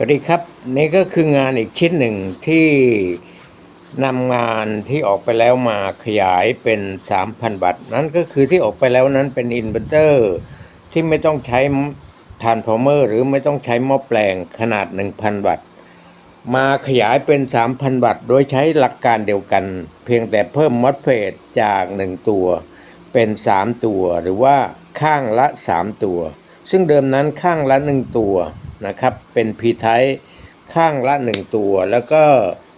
สวัสดีครับ นี่ก็คืองานอีกชิ้นหนึ่งที่นำงานที่ออกไปแล้วมาขยายเป็น 3,000วัตต์นั่นก็คือที่ออกไปแล้วนั้นเป็นอินเวอร์เตอร์ที่ไม่ต้องใช้ทานฟอร์เมอร์ หรือไม่ต้องใช้หม้อแปลงขนาด 1,000 วัตต์มาขยายเป็น 3,000 วัตต์โดยใช้หลักการเดียวกัน เพียงแต่เพิ่มมอสเฟตจาก 1 ตัว เป็น 3 ตัว หรือว่าข้างละ 3 ตัว ซึ่งเดิมนั้นข้างละ 1 ตัว นะครับ เป็น p ีไทข้างละ 1 ตัว แล้วก็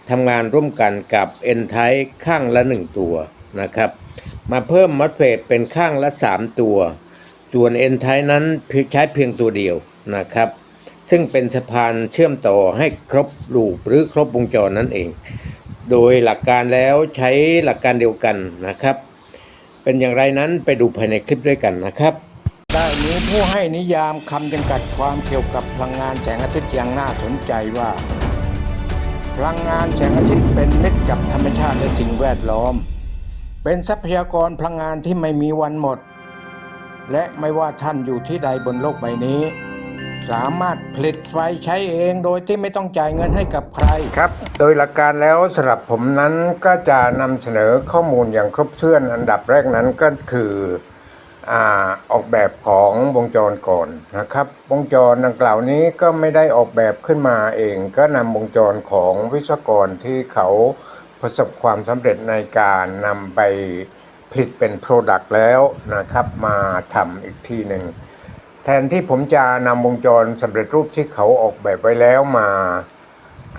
ทำงานร่วมกันกับ n ไทข้างละ 1 ตัวนะครับ มาเพิ่มมอสเฟตเป็นข้างละ 3 ตัว ส่วน n ไทนั้นใช้เพียงตัวเดียวนะครับ ซึ่งเป็นสะพานเชื่อมต่อให้ครบลูปหรือครบวงจรนั่นเอง โดยหลักการแล้วใช้หลักการเดียวกันนะครับ เป็นอย่างไรนั้นไปดูภายในคลิปด้วยกันนะครับ นี้ผู้ให้นิยามคำจำกัดความเกี่ยวกับพลังงานแสงอาทิตย์อย่างน่าสนใจว่า พลังงานแสงอาทิตย์เป็นมิตรกับธรรมชาติและสิ่งแวดล้อม เป็นทรัพยากรพลังงานที่ไม่มีวันหมด และไม่ว่าท่านอยู่ที่ใดบนโลกใบนี้ สามารถผลิตไฟใช้เองโดยที่ไม่ต้องจ่ายเงินให้กับใครครับ โดยหลักการแล้วสำหรับผมนั้นก็จะนำเสนอข้อมูลอย่างครบถ้วนอันดับแรกนั้นก็คือ อออกแบบของวงจรก่อนนะครับ วงจรดังกล่าวนี้ก็ไม่ได้ออกแบบขึ้นมาเอง ก็นำวงจรของวิศวกรที่เขาประสบความสำเร็จในการนำไปผลิตเป็นโปรดักต์แล้วนะครับ มาทำอีกทีหนึ่งแทนที่ผมจะนำวงจรสำเร็จรูปที่เขาออกแบบไว้แล้วมา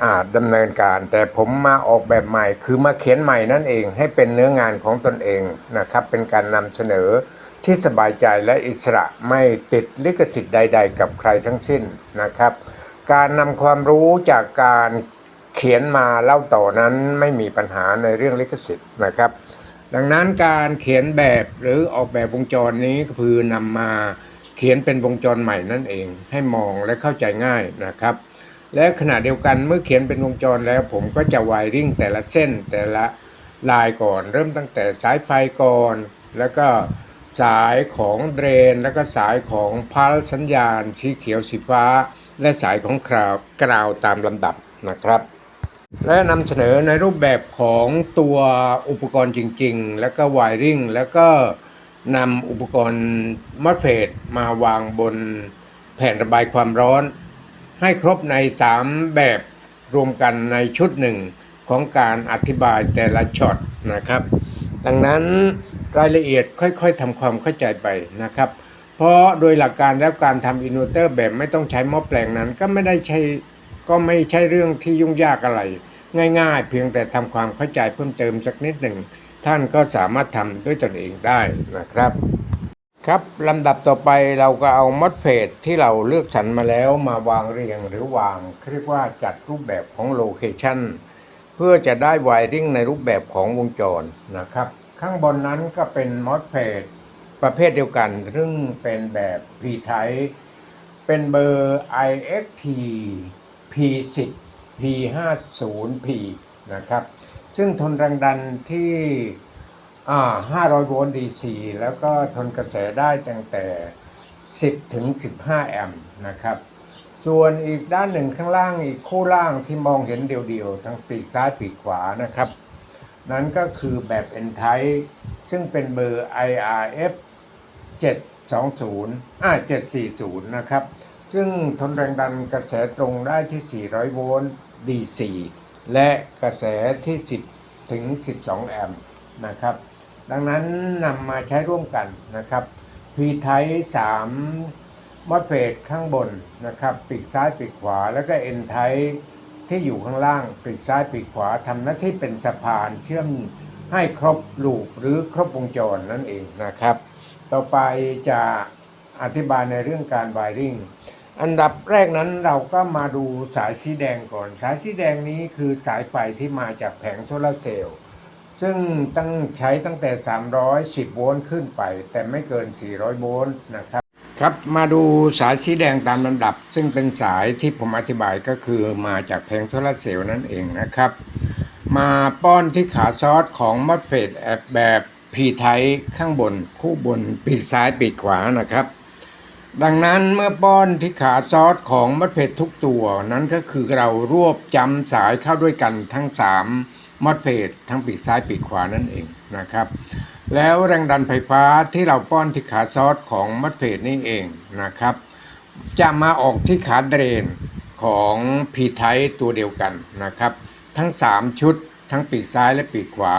อ่าดำเนินการ แต่ผมมาออกแบบใหม่ คือมาเขียนใหม่นั่นเอง ให้เป็นเนื้องานของตนเองนะครับ เป็นการนำเสนอที่สบายใจและอิสระไม่ติดลิขสิทธิ์ใด ๆ กับใครทั้งสิ้นนะครับ การนำความรู้จากการเขียนมาเล่าต่อนั้นไม่มีปัญหาในเรื่องลิขสิทธิ์นะครับ ดังนั้นการเขียนแบบหรือออกแบบวงจรนี้ก็คือนำมาเขียนเป็นวงจรใหม่นั่นเอง ให้มองและเข้าใจง่ายนะครับ และขณะเดียวกันเมื่อเขียนเป็นวงจรแล้ว ผมก็จะไวริ่งแต่ละเส้นแต่ละลายก่อน เริ่มตั้งแต่สายไฟก่อน แล้วก็สายของเดรน แล้วก็สายของพัลสัญญาณสีเขียวสีฟ้า และสายของคราวกราวตามลำดับนะครับ และนำเสนอในรูปแบบของตัวอุปกรณ์จริง ๆ แล้วก็ไวริ่งแล้วก็นำอุปกรณ์มอสเฟตมาวางบนแผ่นระบายความร้อน ให้ครบใน3แบบรวมกันในชุดหนึ่งของการอธิบายแต่ละช็อตนะครับ ดังนั้นรายละเอียดค่อยๆทำความเข้าใจไปนะครับ เพราะโดยหลักการแล้วการทำอินเวอร์เตอร์แบบไม่ต้องใช้หม้อแปลงนั้น ก็ไม่ได้ใช้ก็ไม่ใช่เรื่องที่ยุ่งยากอะไร ง่ายๆ เพียงแต่ทำความเข้าใจเพิ่มเติมสักนิดหนึ่ง ท่านก็สามารถทำด้วยตนเองได้นะครับ ครับลำดับต่อไปเราก็เอามอสเฟตที่เราเลือกสรรมาแล้วมาวางเรียงหรือวางเรียกว่าจัดรูปแบบของโลเคชันเพื่อจะได้ไวริ่งในรูปแบบของวงจรนะครับ ข้างบนนั้นก็เป็นมอสเฟตประเภทเดียวกัน ซึ่งเป็นแบบ P type เป็นเบอร์ IXT P10 P50P นะครับ ซึ่งทนแรงดันที่ อ่า500 โวลต์ DC แล้วก็ทนกระแสได้ตั้งแต่ 10 ถึง 15 แอมป์นะครับ ส่วนอีกด้านหนึ่งข้างล่างอีกคู่ล่างที่มองเห็นเดียวๆ ทั้งปีกซ้ายปีกขวานะครับ นั้นก็คือแบบ N type ซึ่งเป็นเบอร์ IRF 720อ่า740 นะครับ ซึ่งทนแรงดันกระแสตรงได้ที่ 400 โวลต์ DC และกระแสที่ 10 ถึง 12 แอมป์นะครับ ดังนั้นนำมาใช้ร่วมกันนะครับ P type 3มอสเฟตข้างบนนะครับปีกซ้ายปีกขวาแล้วก็ N type ที่อยู่ข้างล่างปีกซ้ายปีกขวาทำหน้าที่เป็นสะพานเชื่อมให้ครบลูปหรือครบวงจรนั่นเองนะครับ ต่อไปจะอธิบายในเรื่องการไวริ่งอันดับแรกนั้นเราก็มาดูสายสีแดงก่อน สายสีแดงนี้คือสายไฟที่มาจากแผงโซลาร์เซลล์ ซึ่งตั้งใช้ตั้งแต่ 310 โวลต์ขึ้นไป แต่ไม่เกิน 400 โวลต์นะครับ ครับมาดูสายสีแดงตามลำดับ ซึ่งเป็นสายที่ผมอธิบายก็คือมาจากแผงโซลาร์เซลล์นั่นเองนะครับ มาป้อนที่ขาซอสของมอสเฟตแบบ P ไทข้างบนคู่บนปีกซ้ายปีกขวานะครับ ดังนั้นเมื่อป้อนที่ขาซอสของมัดเพจทุกตัว นั้นก็คือเรารวบจำสายเข้าด้วยกันทั้ง3มั ดเพจทั้งปีกซ้ายปีกขวานั่นเองนะครับ แล้วแรงดันไฟฟ้าที่เราป้อนที่ขาซอสของมัดเพจนี่เองนะครับ จะมาออกที่ขาเดรนของพีไทตัวเดียวกันนะครับ ทั้ง 3 ชุดทั้งปีกซ้ายและปีกขวา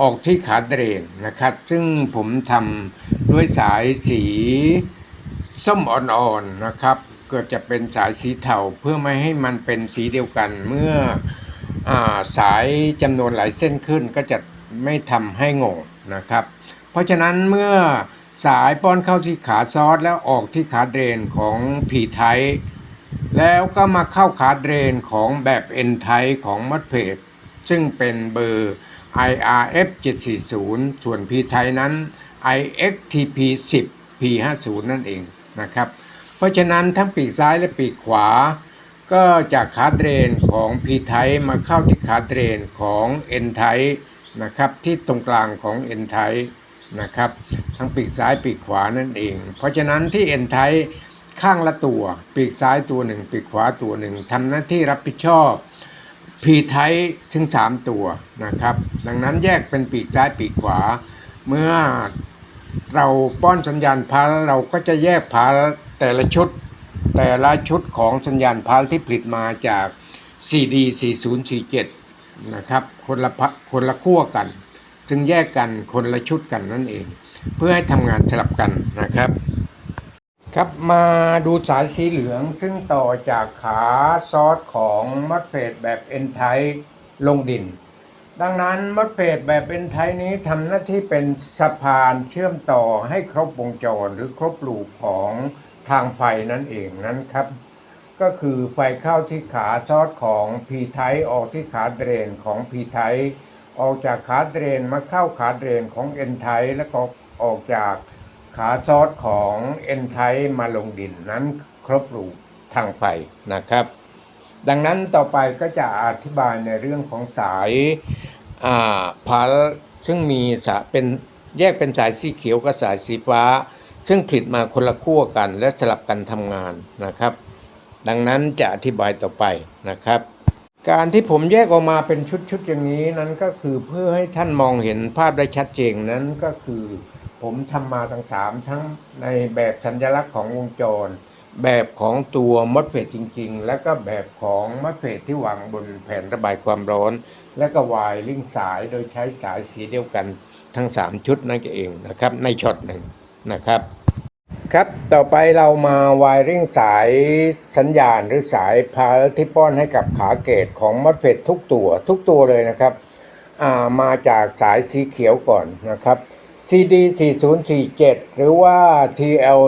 ออกที่ขาเดรนนะครับ ซึ่งผมทำด้วยสายสีส้มอ่อนๆนะครับ ก็จะเป็นสายสีเทาเพื่อไม่ให้มันเป็นสีเดียวกันเมื่อ สายจำนวนหลายเส้นขึ้นก็จะไม่ทำให้งงนะครับ เพราะฉะนั้นเมื่อสายป้อนเข้าที่ขาซอสแล้วออกที่ขาเดรนของผีไทย แล้วก็มาเข้าขาเดรนของแบบเอ็นไทของมัดเพจซึ่งเป็นเบอร์ IRF 740 ส่วน P ไทยนั้น IXTP 10 P 50นั่นเองนะครับ เพราะฉะนั้นทั้งปีกซ้ายและปีกขวา ก็จากขาเดรนของ P ไทยมาเข้าที่ขาเดรนของ N ไทยนะครับที่ตรงกลางของ N ไทยนะครับทั้งปีกซ้ายปีกขวานั่นเอง เพราะฉะนั้นที่ N ไทยข้างละตัว ปีกซ้ายตัวหนึ่ง ปีกขวาตัวหนึ่งทำหน้าที่รับผิดชอบพีไทถึง 3 ตัวนะครับ ดังนั้นแยกเป็นปีกซ้ายปีกขวา เมื่อเราป้อนสัญญาณพาเราก็จะแยกพาแต่ละชุด แต่ละชุดของสัญญาณพาลที่ผลิตมาจาก CD 4047 นะครับ คนละคนละขั้วกัน จึงแยกกันคนละชุดกันนั่นเอง เพื่อให้ทำงานสลับกันนะครับ ครับมาดูสายสีเหลืองซึ่งต่อจากขาซอสของมัดเฟดแบบเอ็นไทลงดิน ดังนั้นมัดเฟดแบบเอ็นไทนี้ทำหน้าที่เป็นสะพานเชื่อมต่อให้ครบวงจรหรือครบลูปของ ทางไฟนั่นเองนั้นครับ ก็คือไฟเข้าที่ขาซอสของ P ไทออกที่ขาเดรนของ P ไทออกจากขาเดรนมาเข้าขาเดรนของ N ไทแล้วก็ออกจากขาซอสของเอนไทมาลงดินนั้นครบรูปทางไฟนะครับ ดังนั้นต่อไปก็จะอธิบายในเรื่องของสายอ่าพัลซึ่งมีเป็นแยกเป็นสายสีเขียวกับสายสีฟ้า ซึ่งผลิตมาคนละขั้วกันและสลับกันทำงานนะครับ ดังนั้นจะอธิบายต่อไปนะครับ การที่ผมแยกออกมาเป็นชุดๆอย่างนี้นั้นก็คือเพื่อให้ท่านมองเห็นภาพได้ชัดเจนนั้นก็คือ ผมทำมาทั้งสามทั้งในแบบสัญลักษณ์ของวงจร แบบของตัวมดเฟดจริง ๆ แล้วก็แบบของมดเฟดที่วางบนแผ่นระบายความร้อน และก็วายลิงสายโดยใช้สายสีเดียวกันทั้ง 3 ชุดนั่นเองนะครับในช็อตหนึ่งนะครับ ครับต่อไปเรามาวายริ่งสายสัญญาณหรือสายพาที่ป้อนให้กับขาเกตของมัดเฟดทุกตัวทุกตัวเลยนะครับอ่ามาจากสายสีเขียวก่อนนะครับ CD 4047 หรือว่า TL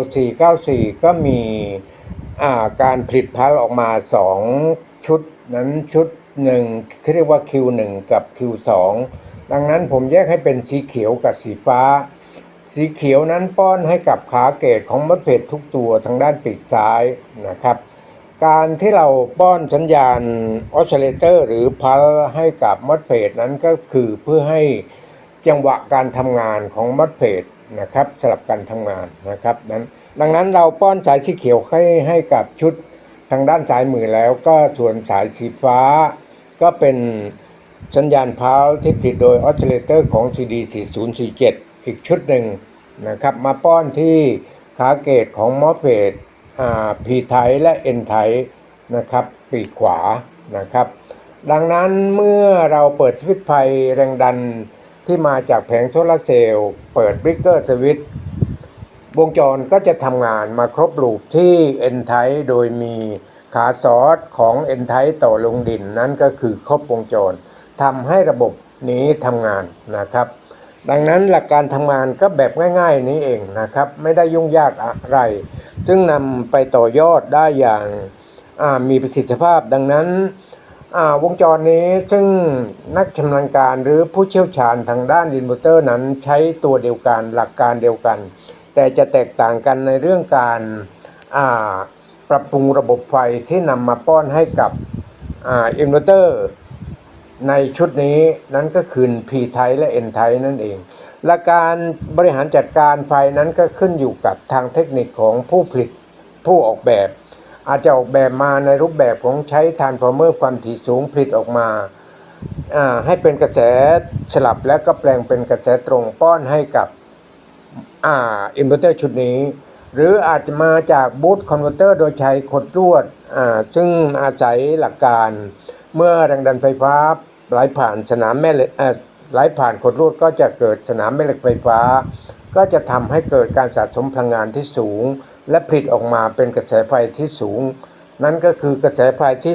494ก็มีอ่าการผลิตพัลออกมา 2 ชุดนั้นชุดหนึ่งที่เรียกว่า Q1 กับ Q2 ดังนั้นผมแยกให้เป็นสีเขียวกับสีฟ้า สีเขียวนั้นป้อนให้กับขาเกตของมดเฟดทุกตัวทางด้านปีกซ้ายนะครับ การที่เราป้อนสัญญาณออสซิเลเตอร์หรือพัลให้กับมดเฟดนั้นก็คือเพื่อให้จังหวะการทำงานของมดเฟดนะครับสลับกันทำงานนะครับนั้นดังนั้นเราป้อนสายสีเขียวให้ให้กับชุดทางด้านซ้ายมือแล้วก็ส่วนสายสีฟ้า ก็เป็นสัญญาณพาวที่ผลิตโดยออสซิเลเตอร์ของ CD 4047 อีกชุดหนึ่ง นะครับมาป้อนที่ขาเกตของมอเฟดพีไทและเอ็นไทนะครับปีกขวานะครับ ดังนั้นเมื่อเราเปิดสวิตไฟแรงดันที่มาจากแผงโซลาร์เซลล์เปิดบริกเกอร์สวิตวงจรก็จะทำงานมาครบลูปที่ N ไทโดยมีขาซอสของ N ไทต่อลงดินนั่นก็คือครบวงจรทำให้ระบบนี้ทำงานนะครับ ดังนั้นหลักการทำงานก็แบบง่าย ๆนี้เองนะครับ ไม่ได้ยุ่งยากอะไร ซึ่งนำไปต่อยอดได้อย่างามีประสิทธิภาพ ดังนั้นวงจรนี้ซึ่งนักชำนาญการหรือผู้เชี่ยวชาญทางด้านอินเวอร์เตอร์นั้นใช้ตัวเดียวกันหลักการเดียวกัน แต่จะแตกต่างกันในเรื่องการาปรับปรุงระบบไฟที่นำมาป้อนให้กับอินเวอร์เตอร์ ในชุดนี้นั้นก็คือ P ไทยและ N ไทยนั่นเอง และการบริหารจัดการไฟนั้นก็ขึ้นอยู่กับทางเทคนิคของผู้ผลิตผู้ออกแบบ อาจจะออกแบบมาในรูปแบบของใช้ทานฟอเมอร์ความถี่สูงผลิตออกมาอ่าให้เป็นกระแสสลับและก็แปลงเป็นกระแสตรงป้อนให้กับอ่าอินเวอร์เตอร์ชุดนี้ หรืออาจจะมาจากบูตคอนเวอร์เตอร์โดยใช้ขดลวดอ่าซึ่งอาศัยหลักการ เมื่อแรงดันไฟฟ้าไหลผ่านสนามแม่เหล็กไหลผ่านขดลวดก็จะเกิดสนามแม่เหล็กไฟฟ้า ก็จะทำให้เกิดการสะสมพลังงานที่สูง และผลิตออกมาเป็นกระแสไฟที่สูง นั่นก็คือกระแสไฟที่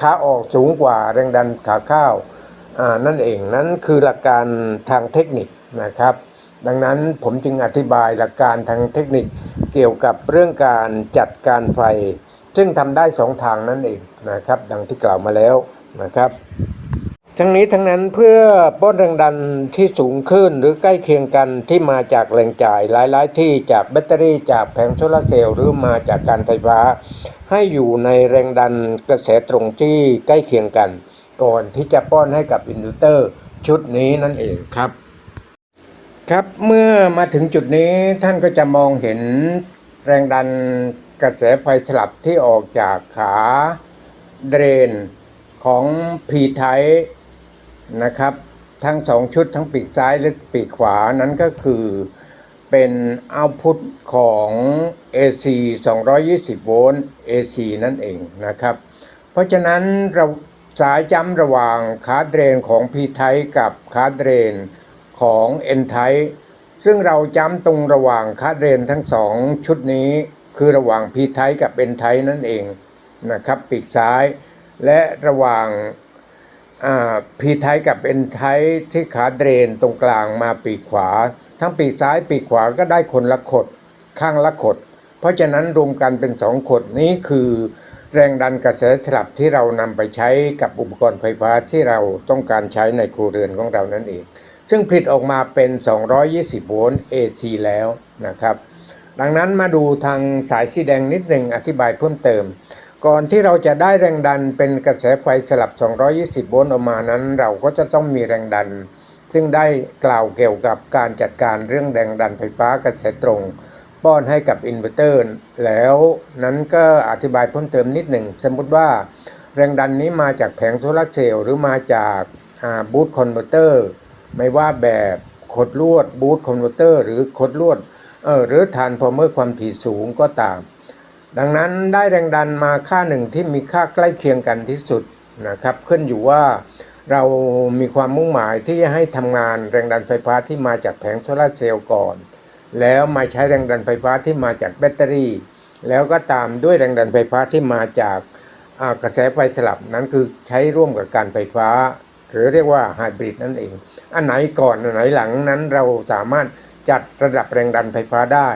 ขาออกสูงกว่าแรงดันขาเข้าานั่นเองนั่นคือหลักการทางเทคนิคนะครับ ดังนั้นผมจึงอธิบายหลักการทางเทคนิคเกี่ยวกับเรื่องการจัดการไฟ ซึ่งทำได้สองทางนั่นเองนะครับ ดังที่กล่าวมาแล้วนะครับ ทั้งนี้ทั้งนั้นเพื่อป้อนแรงดันที่สูงขึ้นหรือใกล้เคียงกันที่มาจากแหล่งจ่ายหลาย ๆ ที่จากแบตเตอรี่จากแผงโซลาร์เซลล์หรือมาจากการไฟฟ้า ให้อยู่ในแรงดันกระแสตรงที่ใกล้เคียงกัน ก่อนที่จะป้อนให้กับอินเวอร์เตอร์ชุดนี้นั่นเองครับ ครับเมื่อมาถึงจุดนี้ท่านก็จะมองเห็นแรงดัน กระแสไฟสลับที่ออกจากขาเดรนของ P type นะครับ ทั้งสองชุดทั้งปีกซ้ายและปีกขวานั้นก็คือเป็นเอาพุตของ AC 220 โวลต์ AC นั่นเองนะครับ เพราะฉะนั้นเราสายจำระหว่างขาเดรนของ P type กับขาเดรนของ N type ซึ่งเราจำตรงระหว่างขาเดรนทั้งสองชุดนี้ คือระหว่าง P type กับ N type นั่นเองนะครับปีกซ้าย และระหว่างพีไทกับเอ็นไทที่ขาเดรนตรงกลางมาปีกขวา ทั้งปีกซ้ายปีกขวาก็ได้คนละขดข้างละขด เพราะฉะนั้นรวมกันเป็นสองขดนี้คือแรงดันกระแสสลับที่เรานำไปใช้กับอุปกรณ์ไฟฟ้าที่เราต้องการใช้ในครัวเรือนของเรานั่นเอง ซึ่งผลิตออกมาเป็น 220 โวลต์ AC แล้วนะครับ ดังนั้นมาดูทางสายสีแดงนิดหนึ่งอธิบายเพิ่มเติม ก่อนที่เราจะได้แรงดันเป็นกระแสไฟสลับ 220 โวลต์ออกมานั้น เราก็จะต้องมีแรงดัน ซึ่งได้กล่าวเกี่ยวกับการจัดการเรื่องแรงดันไฟฟ้ากระแสตรงป้อนให้กับอินเวอร์เตอร์แล้วนั้นก็อธิบายเพิ่มเติมนิดหนึ่ง สมมติว่าแรงดันนี้มาจากแผงโซลาร์เซลล์หรือมาจากบูตคอนเวอร์เตอร์ไม่ว่าแบบขดลวดบูตคอนเวอร์เตอร์หรือขดลวด เออหรือฐานพอเมอร์ความถี่สูงก็ตาม ดังนั้นได้แรงดันมาค่าหนึ่งที่มีค่าใกล้เคียงกันที่สุดนะครับขึ้นอยู่ว่าเรามีความมุ่งหมายที่จะให้ทำงานแรงดันไฟฟ้าที่มาจากแผงโซลาเซลล์ก่อน แล้วมาใช้แรงดันไฟฟ้าที่มาจากแบตเตอรี่ แล้วก็ตามด้วยแรงดันไฟฟ้าที่มาจากกระแสไฟสลับนั้นคือใช้ร่วมกับการไฟฟ้า หรือเรียกว่าไฮบริดนั่นเอง อันไหนก่อนอันไหนหลังนั้นเราสามารถ จัดระดับแรงดันไฟฟ้าได้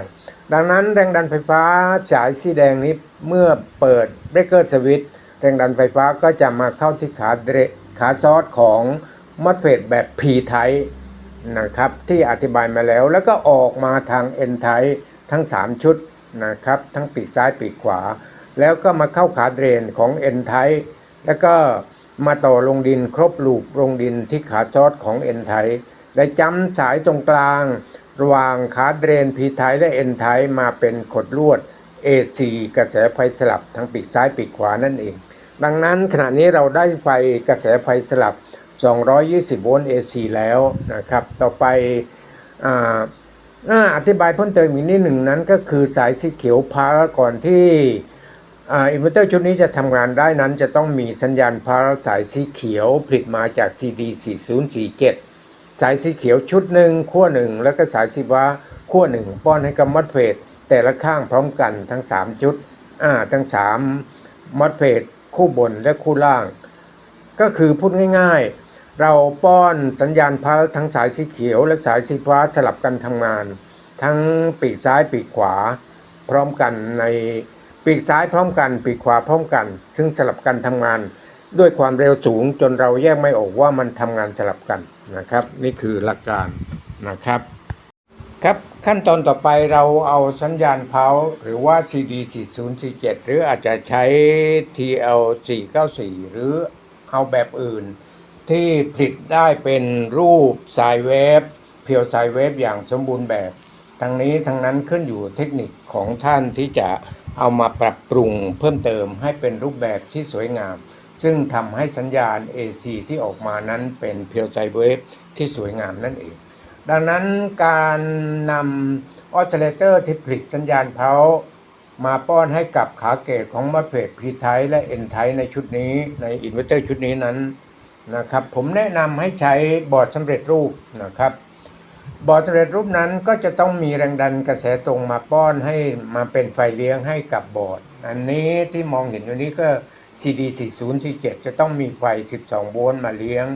ดังนั้นแรงดันไฟฟ้าสายสีแดงนี้เมื่อเปิดเบรกเกอร์สวิตช์แรงดันไฟฟ้าก็จะมาเข้าที่ขาเดรขาซอสของมอสเฟตแบบ P type นะครับที่อธิบายมาแล้วแล้วก็ออกมาทาง N type ทั้ง 3 ชุดนะครับทั้งปีกซ้ายปีกขวา แล้วก็มาเข้าขาเดรนของ N type แล้วก็มาต่อลงดินครบลูปลงดินที่ขาซอสของ N type และจำสายตรงกลาง ระหว่างขาเดรน P type และ N type มาเป็นขดลวด AC กระแสไฟสลับทั้งปีกซ้ายปีกขวานั่นเอง ดังนั้นขณะนี้เราได้ไฟกระแสไฟสลับ 220 โวลต์ AC แล้วนะครับ ต่อไปออธิบายเพิ่มเติมอีกนิดหนึ่งนั้นก็คือสายสีเขียวพาราก่อนที่อินเวอร์เตอร์ชุดนี้จะทำงานได้นั้นจะต้องมีสัญญาณพาราสายสีเขียวผลิตมาจาก CD 4047 สายสีเขียวชุดหนึ่งขั้วหนึ่งแล้วก็สายสีฟ้าขั้วหนึ่งป้อนให้กับมอสเฟตแต่ละข้างพร้อมกันทั้ง 3 ชุดอ่าทั้ง 3มอสเฟตคู่บนและคู่ล่าง ก็คือพูดง่ายๆ เราป้อนสัญญาณพาราทั้งสายสีเขียว และสายสีฟ้าสลับกันทำงาน ทั้งปีกซ้ายปีกขวา พร้อมกันในปีกซ้ายพร้อมกัน ปีกขวาพร้อมกัน ซึ่งสลับกันทำงาน ด้วยความเร็วสูงจนเราแยกไม่ออกว่ามันทำงานสลับกัน นะครับ นี่คือหลักการนะครับ ครับขั้นตอนต่อไปเราเอาสัญญาณเพาหรือว่า CD 4047หรืออาจจะใช้ TL 494หรือเอาแบบอื่น ที่ผลิตได้เป็นรูปสายเวฟเพียวสายเวฟอย่างสมบูรณ์แบบทางนี้ทางนั้นขึ้นอยู่เทคนิคของท่านที่จะเอามาปรับปรุงเพิ่มเติมให้เป็นรูปแบบที่สวยงาม ซึ่งทำให้สัญญาณ AC ที่ออกมานั้นเป็นเพียวไซเวฟที่สวยงามนั่นเอง ดังนั้นการนำออสซิเลเตอร์ที่ผลิตสัญญาณเพามาป้อนให้กับขาเกตของมัดเพจพีไทและเอ็นไทในชุดนี้ในอินเวอร์เตอร์ชุดนี้นั้นนะครับผมแนะนำให้ใช้บอร์ดสำเร็จรูปนะครับบอร์ดสำเร็จรูปนั้นก็จะต้องมีแรงดันกระแสตรงมาป้อนให้มาเป็นไฟเลี้ยงให้กับบอร์ด อันนี้ที่มองเห็นอยู่นี้ก็ CD 4047 จะต้องมีไฟ 12 โวลต์มาเลี้ยง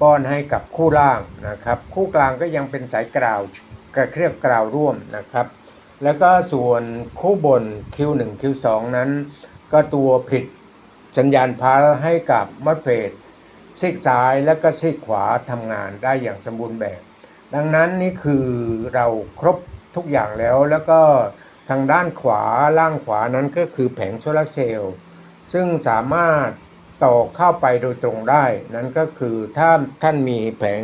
ป้อนให้กับคู่ล่างนะครับ คู่กลางก็ยังเป็นสายกราวกระเครียบกราวร่วมนะครับ แล้วก็ส่วนคู่บน Q1 Q2 นั้น ก็ตัวผลิตสัญญาณพาให้กับมัดเฟดซีกซ้ายและก็ซีกขวาทำงานได้อย่างสมบูรณ์แบบ ดังนั้นนี่คือเราครบทุกอย่างแล้วแล้วก็ทางด้านขวาล่างขวานั้นก็คือแผงโซลาร์เซลล์ ซึ่งสามารถต่อเข้าไปโดยตรงได้ นั่นก็คือถ้าท่านมีแผง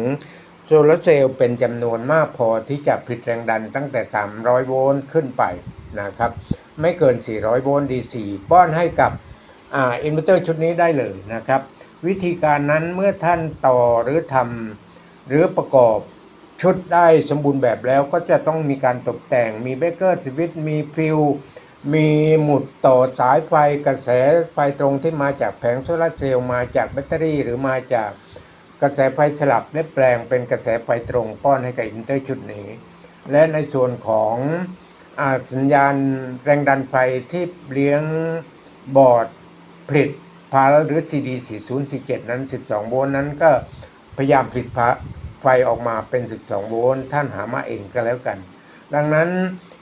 โซลาร์เซลล์เป็นจำนวนมากพอที่จะผลิตแรงดันตั้งแต่ 300 โวลต์ขึ้นไปนะครับ ไม่เกิน 400 โวลต์ DC ป้อนให้กับอ่าอินเวอร์เตอร์ชุดนี้ได้เลยนะครับ วิธีการนั้นเมื่อท่านต่อหรือทำหรือประกอบชุดได้สมบูรณ์แบบแล้วก็จะต้องมีการตกแต่งมีเบเกอร์สวิตมีฟิว มีหมุดต่อสายไฟกระแสไฟตรงที่มาจากแผงโซลาร์เซลล์มาจากแบตเตอรี่ หรือมาจากกระแสไฟสลับและแปลงเป็นกระแสไฟตรงป้อนให้กับอินเตอร์ชุดนี้ และในส่วนของอสัญญาณแรงดันไฟที่เลี้ยงบอร์ดผลิตพาหรือ CD 4047 นั้น 12 โวลต์นั้นก็พยายามผลิตไฟออกมาเป็น 12 โวลต์ท่านหามาเองก็แล้วกัน ดังนั้น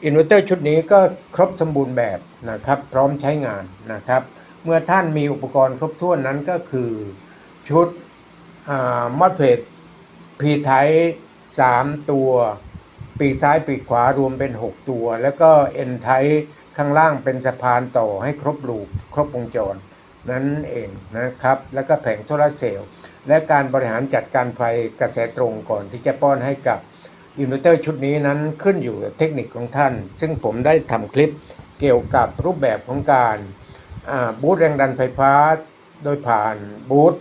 อินเวอร์เตอร์ชุดนี้ก็ครบสมบูรณ์แบบนะครับ พร้อมใช้งานนะครับ เมื่อท่านมีอุปกรณ์ครบถ้วนนั้นก็คือชุดมอดเพจพีไทสามตัว ปีกซ้ายปีกขวารวมเป็น 6 ตัว แล้วก็เอ็นไทข้างล่างเป็นสะพานต่อให้ครบลูปครบวงจรนั่นเองนะครับ แล้วก็แผงโซลาเซลล์และการบริหารจัดการไฟกระแสตรงก่อนที่จะป้อนให้กับ อินเวอร์เตอร์ชุดนี้นั้นขึ้นอยู่กับเทคนิคของท่าน ซึ่งผมได้ทำคลิปเกี่ยวกับรูปแบบของการบูตแรงดันไฟฟ้าโดยผ่านบูต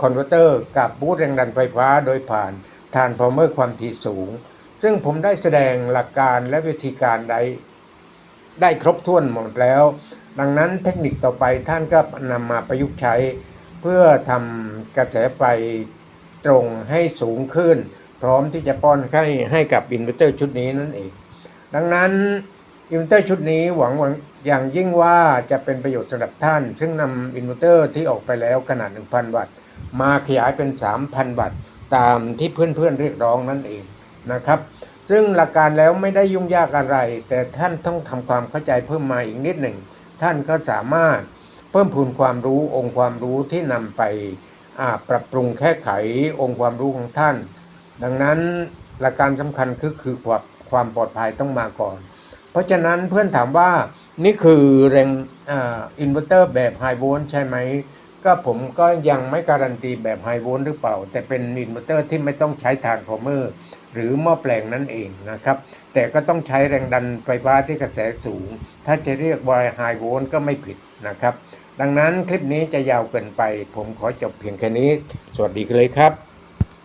คอนเวอร์เตอร์กับบูตแรงดันไฟฟ้าโดยผ่านทานพาวเมอร์ความถี่สูง ซึ่งผมได้แสดงหลักการและวิธีการได้ได้ครบถ้วนหมดแล้ว ดังนั้นเทคนิคต่อไปท่านก็นำมาประยุกต์ใช้ เพื่อทำกระแสไฟตรงให้สูงขึ้น พร้อมที่จะป้อนให้ให้กับอินเวอร์เตอร์ชุดนี้นั่นเอง ดังนั้นอินเวอร์เตอร์ชุดนี้หวังหวังอย่างยิ่งว่าจะเป็นประโยชน์สำหรับท่าน ซึ่งนำอินเวอร์เตอร์ที่ออกไปแล้วขนาด 1,000 วัตต์มาขยายเป็น 3,000 วัตต์ตามที่เพื่อนๆเรียกร้องนั่นเองนะครับ ซึ่งหลักการแล้วไม่ได้ยุ่งยากอะไร แต่ท่านต้องทำความเข้าใจเพิ่มมาอีกนิดหนึ่ง ท่านก็สามารถเพิ่มพูนความรู้องค์ความรู้ที่นำไปปรับปรุงแก้ไของค์ความรู้ของท่าน ดังนั้นหลักการสำคัญคือคือความความปลอดภัยต้องมาก่อน เพราะฉะนั้นเพื่อนถามว่านี่คือแรงอินเวอร์เตอร์แบบไฮโวลต์ใช่ไหม ก็ผมก็ยังไม่การันตีแบบไฮโวลต์หรือเปล่า แต่เป็นอินเวอร์เตอร์ที่ไม่ต้องใช้ทานฟอร์เมอร์หรือหม้อแปลงนั่นเองนะครับ แต่ก็ต้องใช้แรงดันไฟฟ้าที่กระแสสูง ถ้าจะเรียกว่าไฮโวลต์ก็ไม่ผิดนะครับ ดังนั้นคลิปนี้จะยาวเกินไป ผมขอจบเพียงแค่นี้ สวัสดีเลยครับ